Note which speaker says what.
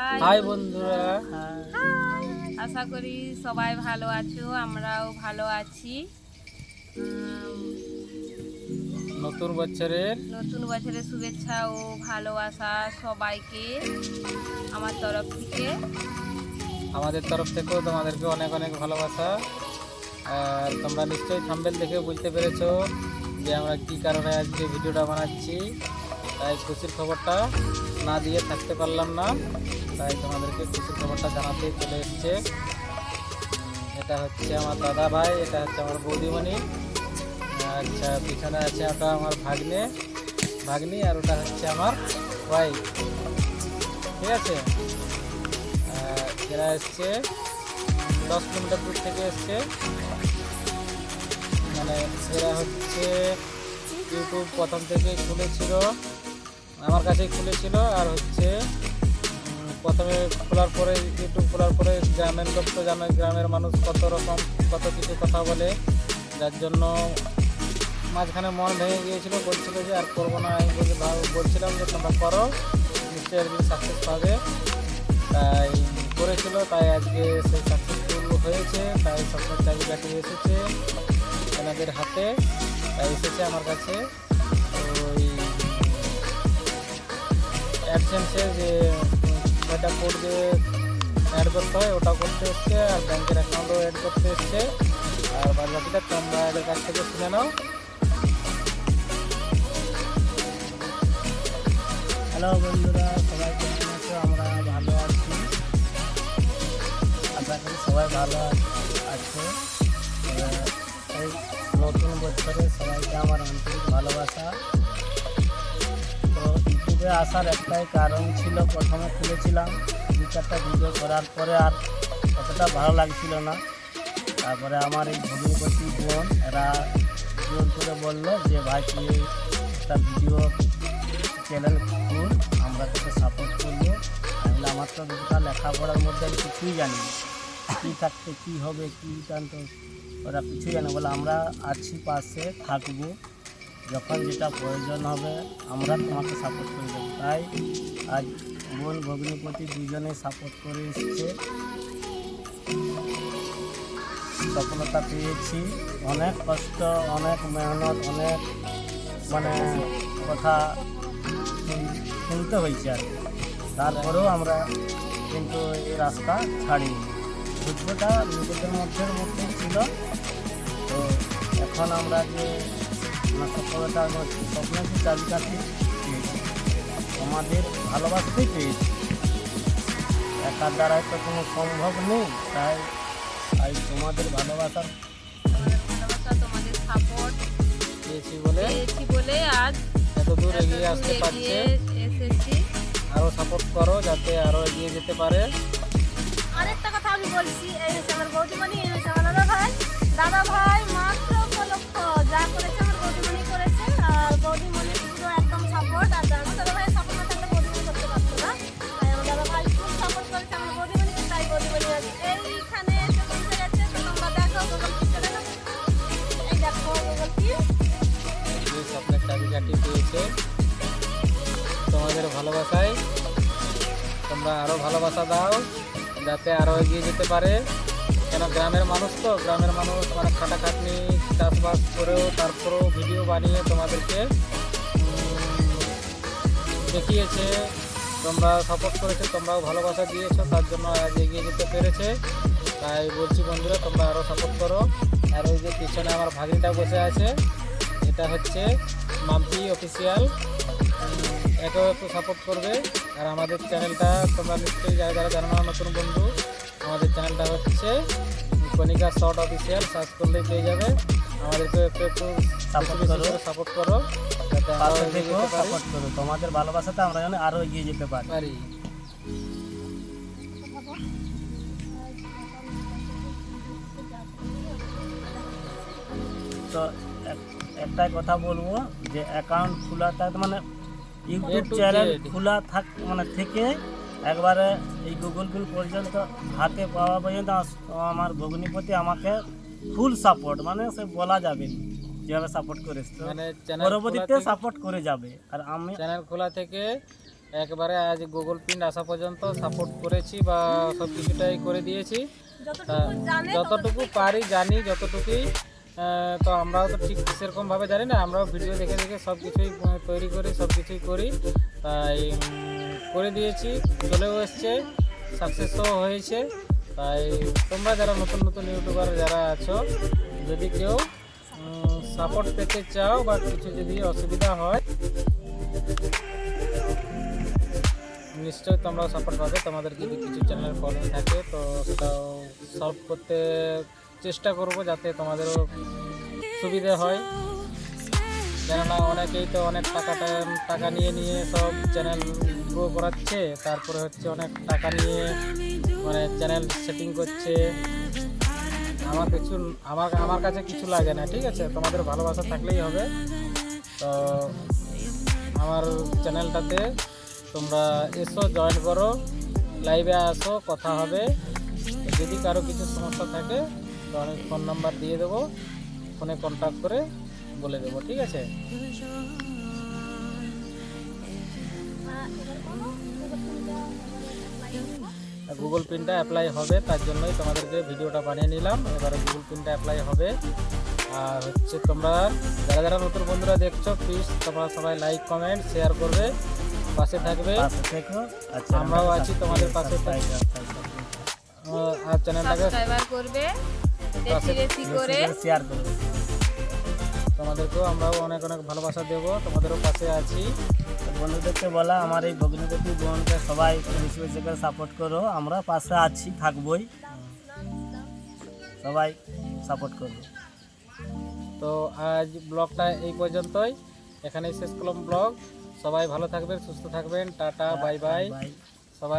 Speaker 1: High
Speaker 2: high বন্ধুরা।
Speaker 1: আশা করি সবাই ভালো আছো আমরাও ভালো আছি।
Speaker 2: নতুন বছরের
Speaker 1: নতুন বছরের শুভেচ্ছা ও ভালোবাসা সবাইকে আমার তরফ থেকে।
Speaker 2: আমাদের তরফ থেকেও তোমাদেরকে অনেক অনেক ভালোবাসা। আর তোমরা নিশ্চয়ই থাম্বেল দেখে বুঝতে পেরেছ যে আমরা কি কারণে আজকে ভিডিওটা বানাচ্ছি। তাই খুশির খবরটা না দিয়ে থাকতে পারলাম না। তাই তোমাদেরকে খুশির খবরটা জানাতে চলে এসছে। এটা হচ্ছে আমার দাদা ভাই, এটা হচ্ছে আমার বৌদিমণি। আচ্ছা পিছনে আছে ওটা আমার ভাগ্নে, ভাগ্নি আর ওটা হচ্ছে আমার ওয়াইফ। ঠিক আছে? এরা এসছে, দশ কিলোমিটার দূর থেকে এসছে। মানে এরা হচ্ছে ইউটিউব প্রথম থেকে খুলেছিল, আমার কাছেই খুলেছিল, আর হচ্ছে প্রথমে খোলার পরে ইউটিউব খোলার পরে গ্রামের লোক তো জানে গ্রামের মানুষ কত রকম, কত কিছু কথা বলে। যার জন্য মাঝখানে মন ভেঙে গিয়েছিল, বলছিল যে আর করব না, আমি বলে বলছিলাম যে তোমরা করো, নিশ্চয়ই একদিন সাকসেস পাবে। তাই করেছিল, তাই আজকে সেই সাকসেসফুল হয়েছে, তাই স্বপ্নের চাবিকাঠি এসেছে এনাদের হাতে, তাই এসেছে আমার কাছে। ওই অ্যাবসেন্সে যে কোড যে অ্যাড করতে হয়, ওটা করতে এসছে আর ব্যাংকের অ্যাকাউন্টও অ্যাড করতে এসছে আর বাদ বাকিটা তোমরা এদের কাছ থেকে শুনে নাও।
Speaker 3: হ্যালো বন্ধুরা, সবাই কেমন আছো? আমরা ভালো আছি। আশা করি সবাই ভালো আছে। আসার একটাই কারণ ছিল প্রথমে খুলেছিলাম দু চারটা ভিডিও করার পরে আর অতটা ভালো লাগছিল না। তারপরে আমার এই ভগ্নিপতি বোন এরা জোর করে বলল যে ভাই তুই একটা ভিডিও চ্যানেল খুল আমরা তোকে সাপোর্ট করব। বললাম, আমার তো দুটা লেখাপড়ার মধ্যে আমি কিছুই জানি কী থাকতে কী হবে কী জানতো ওরা কিছুই জানে বলে আমরা আছি পাশে থাকব। যখন যেটা প্রয়োজন হবে, আমরা তোমাকে সাপোর্ট করে দেবো। তাই আজ বোন ভগ্নিপতি দুজনে সাপোর্ট করে এসছে। সফলতা পেয়েছি। অনেক কষ্ট, অনেক মেহনত, অনেক মানে কথা শুনতে হয়েছে আর। তারপরেও আমরা কিন্তু এই রাস্তা ছাড়িনি। ধৈর্যটা নিজেদের মধ্যে মধ্যেই ছিল। তো এখন আমরা যে আমরা সফলতা যে চাবিকাঠি পেয়েছি আমাদের ভালোবাসতেই পেয়েছি একার দ্বারাই তো কোনো সম্ভব নেই তাই তাই তোমাদের ভালোবাসার
Speaker 1: ভালোবাসা সাপোর্ট
Speaker 2: এত দূর এগিয়ে আরও সাপোর্ট করো যাতে আরও এগিয়ে যেতে পারে
Speaker 4: আরেকটা কথা আমি বলছি আমার আমার দাদা ভাই
Speaker 2: ভালোবাসায়। তোমরা আরও ভালোবাসা দাও, যাতে আরও এগিয়ে যেতে পারে। কেন গ্রামের মানুষ তো? গ্রামের মানুষ মানে খাটাখাটনি, চাষবাস করেও তারপরেও ভিডিও বানিয়ে তোমাদেরকে দেখিয়েছে। তোমরা সাপোর্ট করেছে, তোমরাও ভালোবাসা দিয়েছ, তার জন্য আজ এগিয়ে যেতে পেরেছে। তাই বলছি বন্ধুরা, তোমরা আরও সাপোর্ট করো। আর ওই যে পিছনে আমার ভাগিনটা বসে আছে, এটা হচ্ছে মাম্পি অফিসিয়াল একেও একটু সাপোর্ট করবে। আর আমাদের চ্যানেলটা তোমরা নিশ্চয়ই যারা যারা জানো না নতুন বন্ধু আমাদের চ্যানেলটা হচ্ছে কনিকা শর্ট অফিসিয়াল সার্চ করলেই পেয়ে যাবে। আমাদেরকে একটু একটু
Speaker 3: Support করো।
Speaker 2: সাপোর্ট করো।
Speaker 3: সাপোর্ট করো। তোমাদের ভালোবাসাতে আমরা যেন আরও এগিয়ে যেতে পারি।
Speaker 2: পারি।
Speaker 3: তো একটাই কথা বলব যে অ্যাকাউন্ট খোলাটা মানে ইউটিউব চ্যানেল খোলা থাক মানে থেকে একবারে এই গুগল পিন পর্যন্ত হাতে পাওয়া পর্যন্ত আমার ভগ্নিপতি আমাকে ফুল সাপোর্ট মানে সে বলা যাবে যেভাবে সাপোর্ট করেছে
Speaker 2: মানে
Speaker 3: পরবর্তীতে সাপোর্ট করে যাবে। আর আমি
Speaker 2: চ্যানেল খোলা থেকে একবারে আজ গুগল প্রিন্ট আসা পর্যন্ত সাপোর্ট করেছি বা সব কিছুটাই করে দিয়েছি।
Speaker 4: যতটুকু
Speaker 2: পারি জানি যতটুকুই তো আমরাও তো ঠিক সেরকমভাবে জানি না, আমরাও ভিডিও দেখে দেখে সব কিছুই তৈরি করি সব কিছুই করি। তাই করে দিয়েছি, চলেও এসছে সাকসেসও হয়েছে। তাই, তোমরা যারা নতুন নতুন ইউটিউবার যারা আছো, যদি কেউ সাপোর্ট পেতে চাও বা কিছু যদি অসুবিধা হয়, নিশ্চয়ই তোমরাও সাপোর্ট পাবে। তোমাদের যদি কিছু চ্যানেল প্রবলেম থাকে, তো সেটাও সলভ করতে চেষ্টা করব যাতে তোমাদেরও সুবিধে হয়। কেননা অনেকেই তো অনেক টাকাটা টাকা নিয়ে নিয়ে সব চ্যানেল গ্রো করাচ্ছে, তারপরে হচ্ছে অনেক টাকা নিয়ে মানে চ্যানেল সেটিং করছে। আমার কিছু আমার আমার কাছে কিছু লাগে না, ঠিক আছে? তোমাদের ভালোবাসা থাকলেই হবে। তো আমার চ্যানেলটাতে তোমরা এসো জয়েন করো লাইভে আসো, কথা হবে। যদি কারও কিছু সমস্যা থাকে তো আমি ফোন নাম্বার দিয়ে দেবো ফোনে কন্ট্যাক্ট করে বলে দেবো ঠিক আছে? গুগল পিনটা অ্যাপ্লাই হবে তার জন্যই তোমাদেরকে ভিডিওটা বানিয়ে নিলাম। এবারে গুগল পিনটা অ্যাপ্লাই হবে। আর হচ্ছে তোমরা যারা যারা নতুন বন্ধুরা দেখছ প্লিজ তোমরা সবাই লাইক কমেন্ট শেয়ার করবে। পাশে থাকবে।
Speaker 3: আর
Speaker 2: আমরাও আছি তোমাদের পাশে আর চ্যানেলটাকে
Speaker 1: করবে। বেশি বেশি করে।
Speaker 3: শেয়ার করবে
Speaker 2: তোমাদেরকেও আমরাও অনেক অনেক ভালোবাসা দেবো তোমাদেরও পাশে আছি।
Speaker 3: বন্ধুদেরকে বলা আমার এই ভগ্নিপতি বোনকে সবাই বেশি বেশি করে সাপোর্ট করো আমরা পাশে আছি থাকবই। সবাই সাপোর্ট করবে।
Speaker 2: তো আজ ব্লগটা এই পর্যন্তই। এখানেই শেষ করলাম ব্লগ। সবাই ভালো থাকবেন সুস্থ থাকবেন। টাটা বাই
Speaker 3: বাই
Speaker 2: সবাই